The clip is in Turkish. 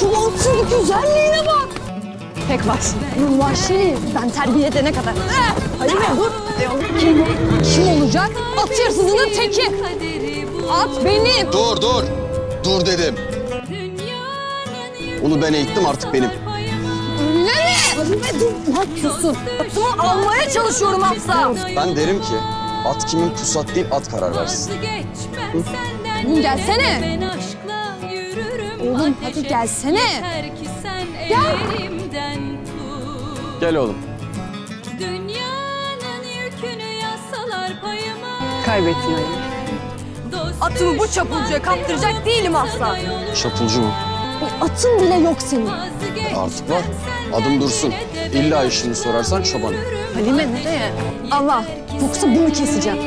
Şu atın güzelliğine bak. Pek vahşi. Vahşi. Ben terbiye edene kadar. Eh, Halime dur. Kim? Kim olacak? At hırsızının teki. At benim. Dur dur. Dur dedim. Onu ben eğittim artık benim. Öyle mi? Ne yapıyorsun? Atımı almaya çalışıyorum Hafsa. Ben derim ki at kimin pusat değil at karar versin. Oğlum gelsene. Oğlum hadi gelsene. Gel. Gel oğlum. Dünyanın yükünü yazsalar payıma. Kaybettin Ali. Atımı bu çapulcuya kaptıracak değilim asla. Şapulcu mu? Atın bile yok senin. Artık var. Adım dursun. İlla işini sorarsan çobanım. Halime nereye? Allah. Yoksa bunu keseceğim.